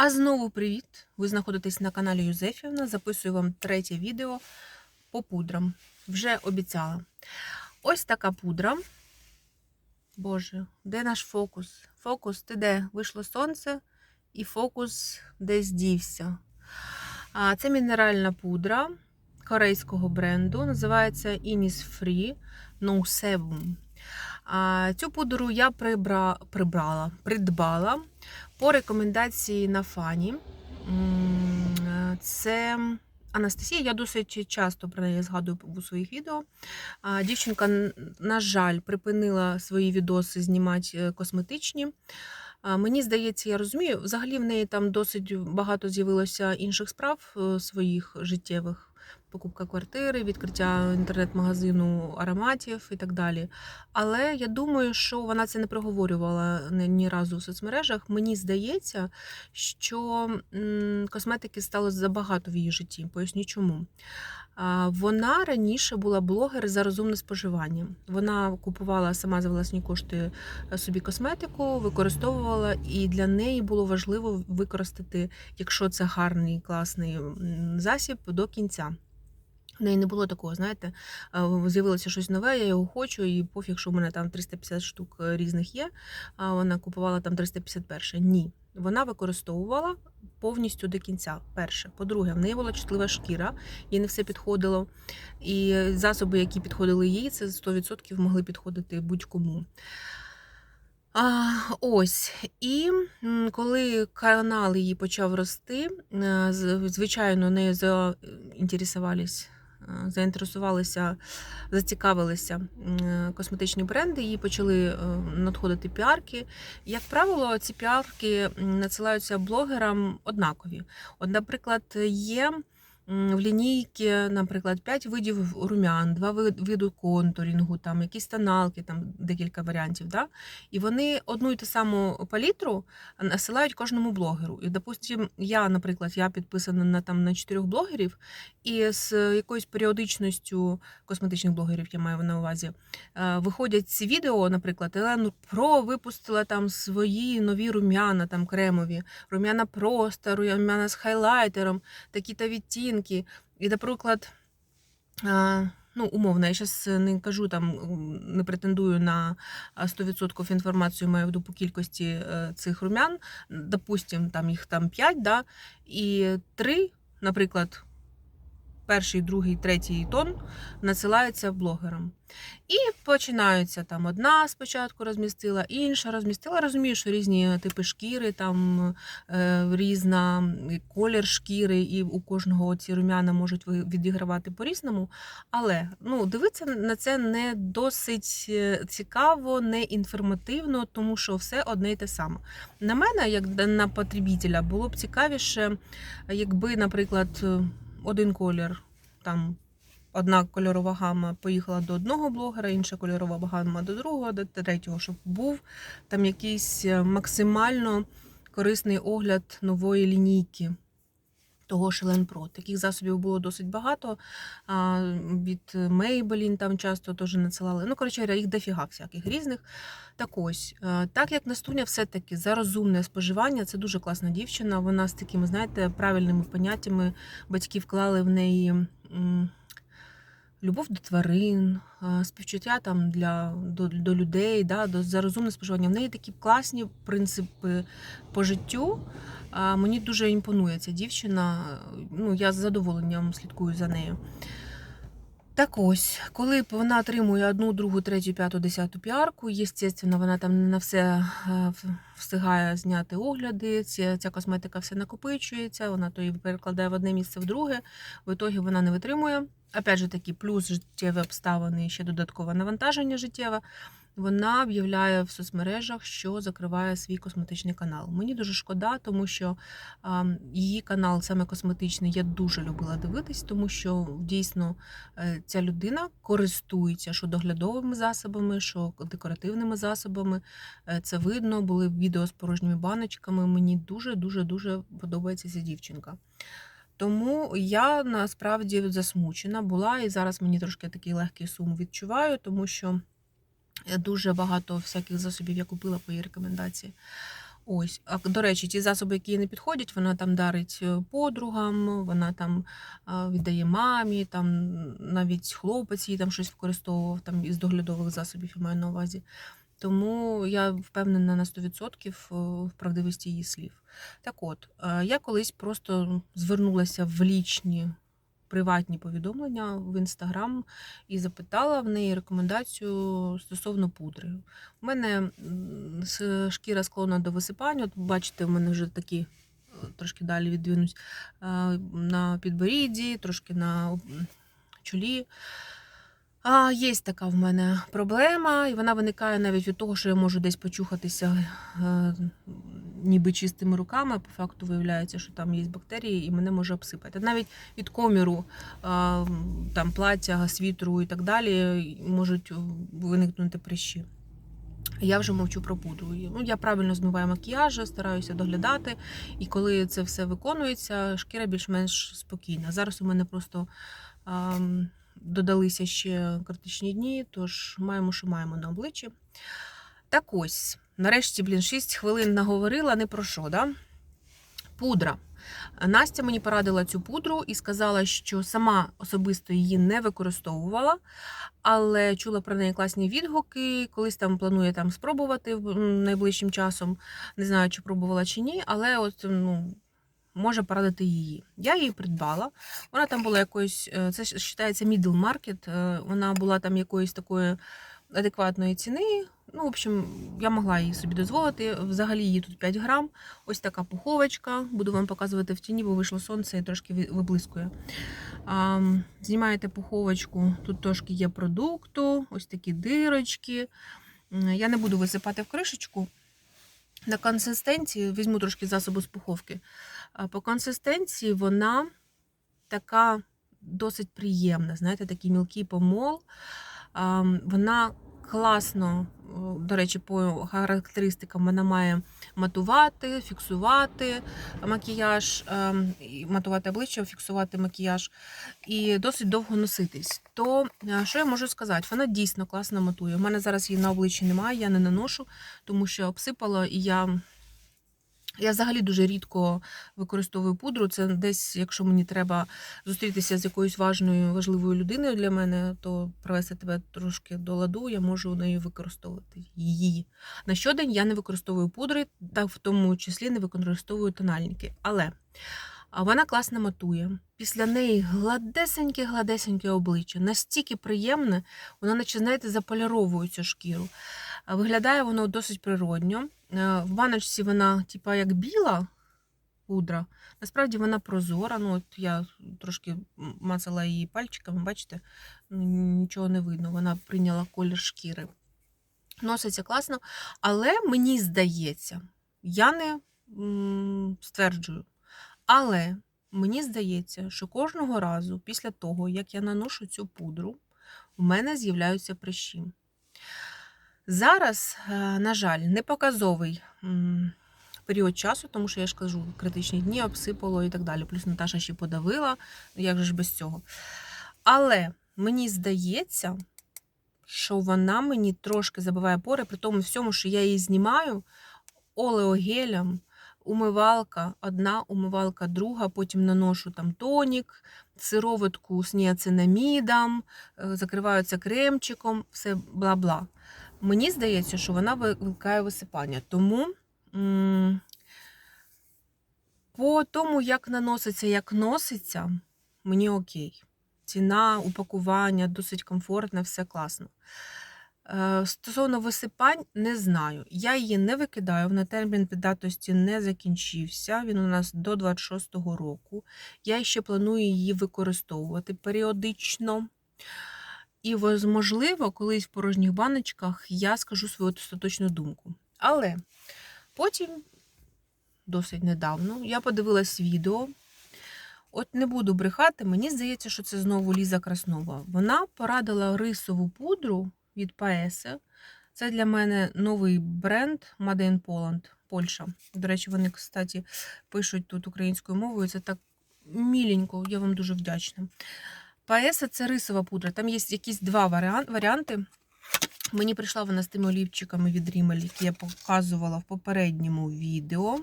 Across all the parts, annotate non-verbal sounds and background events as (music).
А знову привіт! Ви знаходитесь на каналі Юзефівна. Записую вам третє відео по пудрам. Вже обіцяла. Ось така пудра. Боже, де наш фокус? Фокус, ти де? Вийшло сонце, і фокус десь дівся. А, Це мінеральна пудра корейського бренду. Називається Innisfree No Sebum. Цю пудру я прибра... прибрала, придбала по рекомендації на фані. Це Анастасія, я досить часто про неї згадую у своїх відео. Дівчинка, на жаль, припинила свої відоси знімати е, косметичні. Мені здається, я розумію, взагалі в неї там досить багато з'явилося інших справ е, своїх життєвих. Покупка квартири, відкриття інтернет-магазину ароматів і так далі. Але я думаю, що вона це не проговорювала ні, разу в соцмережах. Мені здається, що косметики стало забагато в її житті. Поясню чому. Вона раніше була блогер за розумне споживання. Вона купувала сама за власні кошти е, собі косметику, використовувала, і для неї було важливо використати, якщо це гарний класний засіб, до кінця. В неї не було такого, знаєте, е, з'явилося щось нове, я його хочу, і пофіг, що в мене там 350 штук е, різних є. А вона купувала там 351. Ні. Вона використовувала повністю до кінця. Перше. По-друге, в неї була чутлива шкіра, їй не все підходило. І засоби, які підходили їй, це 100% могли підходити будь-кому. А, ось. І коли канал її почав рости, е, звичайно, нею заінтересувались, е, заінтересувалися, зацікавилися косметичні бренди, їй почали е, надходити піарки. Як правило, ці піарки надсилаються блогерам однакові. От, наприклад, є. В лінійки, наприклад, 5 видів румян, 2 види контурінгу, там якісь тоналки, там декілька варіантів. Да? І вони одну і ту саму палітру насилають кожному блогеру. І, допустим, я, наприклад, я підписана на там на чотирьох блогерів, і з якоюсь періодичністю косметичних блогерів, я маю на увазі, е, виходять ці відео, наприклад, Елен Про випустила там свої нові рум'яна, там кремові, рум'яна просто, рум'яна з хайлайтером, такі-то відтінки. І, наприклад, ну, умовно, я зараз не кажу там, не претендую на а, 100% інформацію маю в виду по кількості е, цих рум'ян. Допустим, там їх там 5, да, і 3, наприклад, перший, другий, третій тон надсилаються блогерам. І починаються там одна спочатку розмістила, інша розмістила. Розумію, що різні типи шкіри, там е, різна колір шкіри, і у кожного ці рум'яна можуть відігравати по-різному. Але ну, дивитися на це не досить е, цікаво, не інформативно, тому що все одне й те саме. На мене, як на потребітеля, було б цікавіше, якби, наприклад, один колір там. Одна кольорова гама поїхала до одного блогера, інша кольорова гама до другого, до третього, щоб був там якийсь е, максимально корисний огляд нової лінійки того ж Елен Таких засобів було досить багато. А, Від Maybelline там часто теж надсилали. Ну, коротше, їх дофіга всяких різних. Так ось, е, так як Настуня все-таки за розумне споживання, це дуже класна дівчина. Вона з такими, знаєте, правильними поняттями батьки вклали в неї. Любов до тварин, співчуття там для до, до людей, да, до за розумне споживання. В неї такі класні принципи по життю. А Мені дуже імпонує ця дівчина. Ну, я з задоволенням слідкую за нею. Так ось, коли вона отримує одну, другу, третю, п'яту, десяту піарку, єстественно, вона там не на все встигає зняти огляди. Ця, ця косметика все накопичується, вона то її перекладає в одне місце в друге. В ітогі вона не витримує. Опять же таки, плюс життєві обставини і ще додаткове навантаження життєве. Вона об'являє в соцмережах, що закриває свій косметичний канал. Мені дуже шкода, тому що її канал, саме косметичний, я дуже любила дивитись, тому що дійсно е, ця людина користується що доглядовими засобами, що декоративними засобами. Е, Це видно, були відео з порожніми баночками. Мені дуже дуже дуже подобається ця дівчинка. Тому я насправді засмучена була, і зараз мені трошки такий легкий сум відчуваю, тому що дуже багато всяких засобів я купила по її рекомендації. Ось, а до речі, ті засоби, які їй не підходять, вона там дарить е, подругам, вона там віддає мамі, там навіть хлопець їй там щось використовував там із доглядових засобів, я маю на увазі. Тому я впевнена на 100% в правдивості її слів. Так от, е, я колись просто звернулася в лічні приватні повідомлення в інстаграм і запитала в неї рекомендацію стосовно пудри. У мене шкіра склонна до висипання. От бачите, у мене вже такі е, трошки далі відвинусь е, на підборідді, трошки на чолі. А, є така в мене проблема, і вона виникає навіть від того, що я можу десь почухатися е, ніби чистими руками. По факту виявляється, що там є бактерії, і мене може обсипати. Навіть від коміру, е, там плаття, світру і так далі можуть виникнути прищі. Я вже мовчу про пудру. Ну, я правильно змиваю макіяж, стараюся доглядати. І коли це все виконується, шкіра більш-менш спокійна. Зараз у мене просто ем, додалися ще критичні дні, тож маємо, що маємо на обличчі. Так ось, нарешті, блін, 6 хвилин наговорила, не про що, да? Пудра. Настя мені порадила цю пудру і сказала, що сама особисто її не використовувала, але чула про неї класні відгуки. Колись там планує там спробувати найближчим часом. Не знаю, чи пробувала чи ні, але от ну. Може порадити її. Я її придбала. Вона там була якоюсь, е, це вважається middle market. е, Вона була там якоїсь такої адекватної ціни. Ну, в общем, я могла її собі дозволити. Взагалі її тут 5 грам. Ось така пуховочка. Буду вам показувати в тіні, бо вийшло сонце і трошки виблискує. Знімаєте пуховочку, тут трошки є продукту, ось такі дирочки. Я не буду висипати в кришечку. На консистенції візьму трошки засобу з пуховки. По консистенції вона така досить приємна. Знаєте, такий мілкий помол. Вона класно, до речі, по характеристикам вона має матувати, фіксувати макіяж, ем, матувати обличчя, фіксувати макіяж і досить довго носитись. То е, що я можу сказати? Вона дійсно класно матує. У мене зараз її на обличчі немає, я не наношу, тому що обсипала і я. Я взагалі дуже рідко використовую пудру. Це десь, якщо мені треба зустрітися з якоюсь важною, важливою людиною для мене, то привести тебе трошки до ладу, я можу нею використовувати її. На щодень я не використовую пудри, та в тому числі не використовую тональники. Але вона класно матує. Після неї гладесеньке, гладесеньке обличчя, настільки приємне, воно наче, знаєте, заполяровує цю шкіру. Виглядає воно досить природньо. Е, В баночці вона, типа, як біла пудра. Насправді вона прозора. Ну, от я трошки мацала її пальчиками, бачите, нічого не видно. Вона прийняла колір шкіри. Носиться класно, але мені здається, я не стверджую. Але мені здається, що кожного разу після того, як я наношу цю пудру, у мене з'являються прищі. Зараз, е, на жаль, не показовий період часу, тому що я ж кажу, критичні дні обсипало і так далі. Плюс Наташа ще подавила, як же ж без цього. Але мені здається, що вона мені трошки забиває пори, при тому всьому, що я її знімаю олеогелем, умивалка, одна умивалка, друга, потім наношу там тонік, сироватку з ніацинамідом, е, закриваються кремчиком, все бла-бла. Мені здається, що вона викликає висипання. Тому по тому, як наноситься, як носиться, мені окей. Ціна, упакування досить комфортне, все класно. Е, Стосовно висипань, не знаю. Я її не викидаю, вона термін придатності не закінчився. Він у нас до 26-го року. Я ще планую її використовувати періодично. І, можливо, колись в порожніх баночках я скажу свою остаточну думку. Але потім, досить недавно, я подивилась відео. От не буду брехати, мені здається, що це знову Ліза Краснова. Вона порадила рисову пудру від Paese. Це для мене новий бренд Made in Poland, Польща. До речі, вони, кстати, пишуть тут українською мовою. Це так міленько, я вам дуже вдячна. Paese – це рисова пудра. Там є якісь два варіанти. Мені прийшла вона з тими олівчиками від Rimmel, які я показувала в попередньому відео.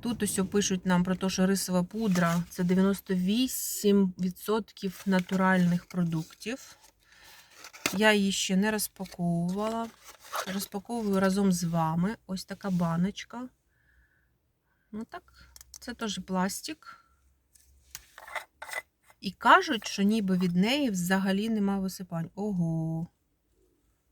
Тут ось пишуть нам про те, що рисова пудра це 98% натуральних продуктів. Я її ще не розпаковувала. Розпаковую разом з вами. Ось така баночка. Ну так, це теж пластик. І кажуть, що ніби від неї взагалі нема висипань. Ого.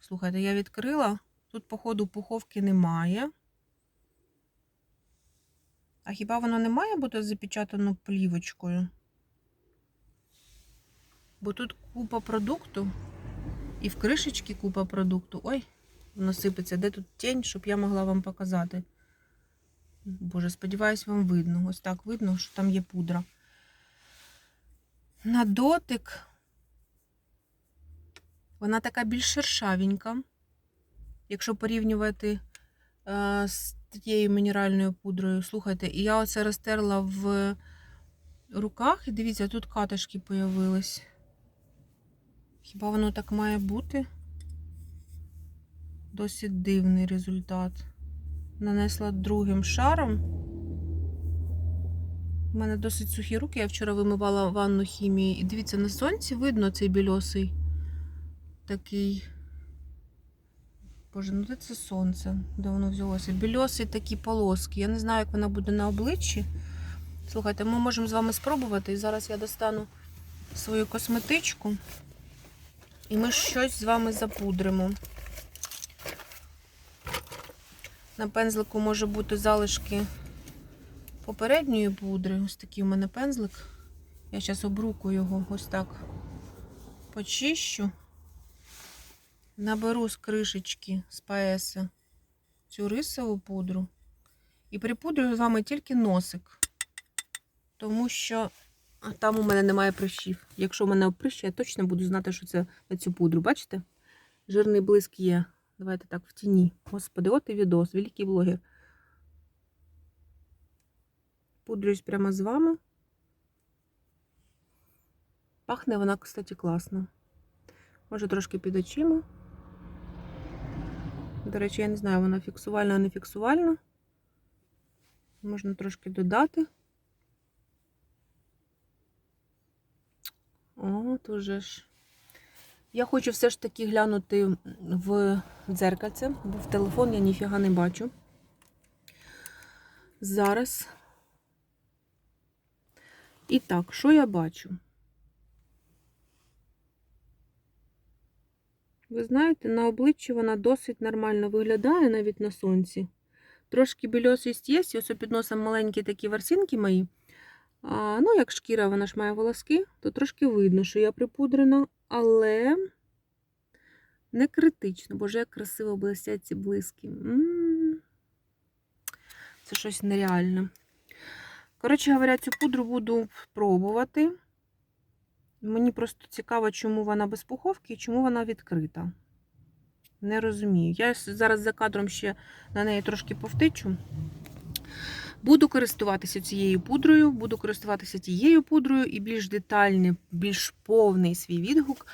Слухайте, я відкрила. Тут, походу, пуховки немає. А хіба воно не має бути запечатано плівочкою? Бо тут купа продукту. І в кришечці купа продукту. Ой, воно сипеться. Де тут тінь, щоб я могла вам показати? Боже, сподіваюсь, вам видно. Ось так видно, що там є пудра. На дотик. Вона така більш шершавенька. Якщо порівнювати е, з тією мінеральною пудрою. Слухайте, і я оце розтерла в руках, і дивіться, тут катишки появились. Хіба воно так має бути? Досить дивний результат. Нанесла другим шаром. У мене досить сухі руки. Я вчора вимивала ванну хімії. І дивіться, на сонці видно цей більосий такий. Боже, ну де це сонце? Де воно взялося? Більосий такі полоски. Я не знаю, як вона буде на обличчі. Слухайте, ми можемо з вами спробувати. І зараз я достану свою косметичку. І ми щось з вами запудримо. На пензлику може бути залишки попередньої пудри. Ось такий у мене пензлик. Я зараз обруку його ось так почищу. Наберу з кришечки з паеса цю рисову пудру. І припудрюю з вами тільки носик. Тому що там у мене немає прищів. Якщо в мене оприщі, я точно буду знати, що це на цю пудру. Бачите? Жирний блиск є. Давайте так, в тіні. Господи, от і відос, великий блогер. Пудрююсь прямо з вами. Пахне вона, кстати, класно. Може, трошки під очима. До речі, я не знаю, вона фіксувальна, не фіксувальна. Можна трошки додати. От уже ж. Я хочу все ж таки глянути в дзеркальце, бо в телефон я ніфіга не бачу. Зараз. І так, що я бачу? Ви знаєте, на обличчі вона досить нормально виглядає навіть на сонці. Трошки більосість є, ось під носом маленькі такі ворсинки мої. А, Ну, як шкіра, вона ж має волоски, то трошки видно, що я припудрена, але не критично, боже, як красиво блистять ці блиски. М -м -м. Це щось нереальне. Коротше говоря, цю пудру буду пробувати. Мені просто цікаво, чому вона без пуховки і чому вона відкрита. Не розумію. Я зараз за кадром ще на неї трошки повтичу. Буду користуватися цією пудрою, буду користуватися тією пудрою і більш детальний, більш повний свій відгук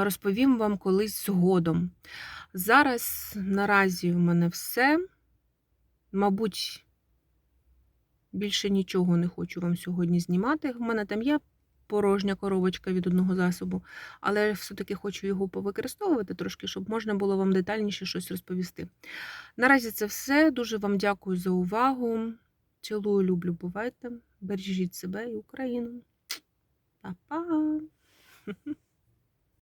розповім вам колись згодом. Зараз наразі в мене все. Мабуть, більше нічого не хочу вам сьогодні знімати. В мене там є порожня коробочка від одного засобу, але все-таки хочу його повикористовувати трошки, щоб можна було вам детальніше щось розповісти. Наразі це все. Дуже вам дякую за увагу. Цілую, люблю, бувайте. Бережіть себе і Україну. Па-па! (laughs)